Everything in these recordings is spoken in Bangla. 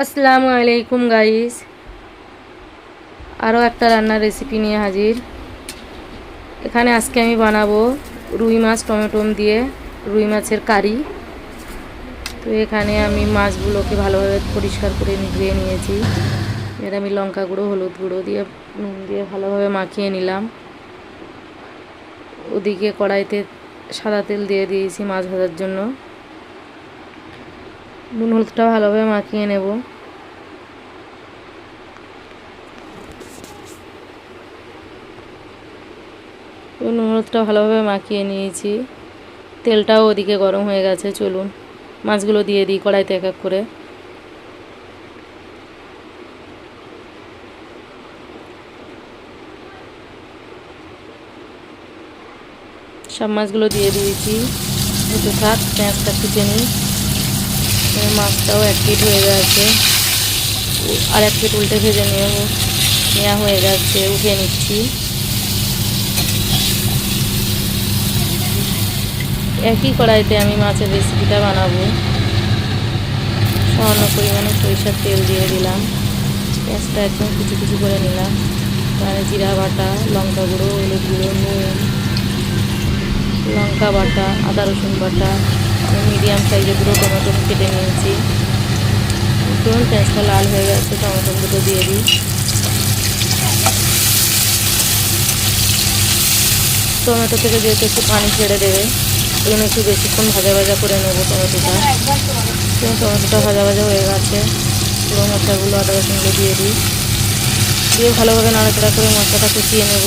আসসালামু আলাইকুম গাইস আরও একটা রান্নার রেসিপি নিয়ে হাজির। এখানে আজকে আমি বানাবো রুই মাছ টমেটোম দিয়ে রুই মাছের কারি। তো এখানে আমি মাছগুলোকে ভালোভাবে পরিষ্কার করে ধুয়ে নিয়েছি। এর আমি লঙ্কা গুঁড়ো, হলুদ গুঁড়ো দিয়ে, নুন দিয়ে ভালোভাবে মাখিয়ে নিলাম। ওদিকে কড়াইতে সাদা তেল দিয়ে দিয়েছি মাছ ভাজার জন্য। নুন হলুদটা ভালোভাবে মাখিয়ে নেব। নুন হলুদটা ভালোভাবে মাখিয়ে নিয়েছি। তেলটাও ওদিকে গরম হয়ে গেছে, চলুন। মাছগুলো দিয়ে দিই কড়াইতে এক এক করে। সব মাছগুলো দিয়ে দিয়েছি। দুটো থাক পেঁয়াজটা কুচে নিই। মাছটাও এক পিট হয়ে গেছে। আর এক পিট উল্টে ভেজে নেব নেওয়া হয়ে গেছে উঠে নিচ্ছি। একই কড়াইতে আমি মাছের রেসিপিটা বানাবো। সামান্য পরিমাণে সরিষার তেল দিয়ে দিলাম। পেঁয়াজটা একদম কুচি কুচি করে নিলাম। তাহলে জিরা বাটা, লঙ্কা গুঁড়ো, হলুদ গুঁড়ো, নুন, লঙ্কা বাটা, আদা রসুন বাটা মিডিয়াম সাইজের গুঁড়ো টমেটো কেটে নিয়েছি। ধরুন পেঁয়াজটা লাল হয়ে গেছে টমেটোগুলো দিয়ে দিই। টমেটো থেকে যেহেতু একটু পানি ছেড়ে দেবে জন্য একটু বেশিক্ষণ ভাজা ভাজা করে নেব টমেটোটা টমেটোটা ভাজা ভাজা হয়ে গেছে। পুরো মশলাগুলো আদা রসুনগুলো দিয়ে দিই। দিয়ে ভালোভাবে নাড়াচাড়া করে মশলাটা কুচিয়ে নেব।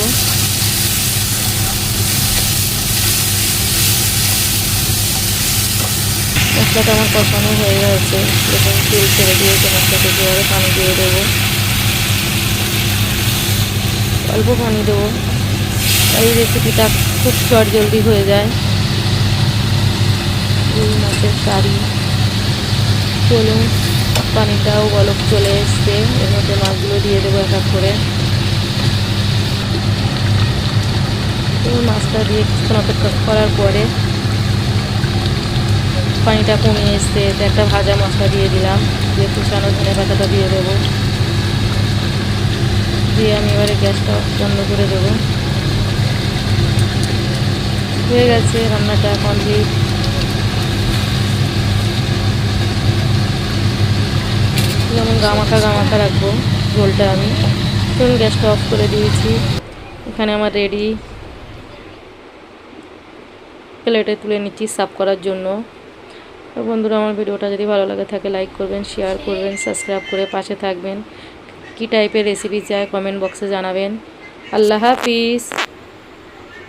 মশলাটা আমার কষানো হয়ে গেছে। এবং তেল ছেড়ে দিয়েছে মশলাটা যেভাবে পানি দিয়ে দেবো। অল্প পানি দেবো। এই রেসিপিটা খুব চট জলদি হয়ে যায়। রুই মাছের কারি। চলুন, পানিটাও গলক চলে এসছে। এর মধ্যে মাছগুলো দিয়ে দেবো এক এক করে। মাছটা দিয়ে কিছুক্ষণ অপেক্ষা করার পরে পানিটা কমে এসছে, এতে একটা ভাজা মশলা দিয়ে দিলাম, দিয়ে কুচানো ধনে পাতাটা দিয়ে দেবো। দিয়ে আমি এবারে গ্যাসটা বন্ধ করে দেবো। হয়ে গেছে রান্নাটা কমপ্লিট। যেমন গামাখা গামাখা রাখব ঝোলটা আমি। তখন গ্যাসটা অফ করে দিয়েছি। এখানে আমার রেডি। প্লেটে তুলে নিচ্ছি সাফ করার জন্য। তো বন্ধুরা, আমার ভিডিওটা যদি ভালো লাগে থাকে লাইক করবেন শেয়ার করবেন সাবস্ক্রাইব করে পাশে থাকবেন। কী টাইপের রেসিপি চায় কমেন্ট বক্সে জানাবেন। আল্লাহ হাফিজ।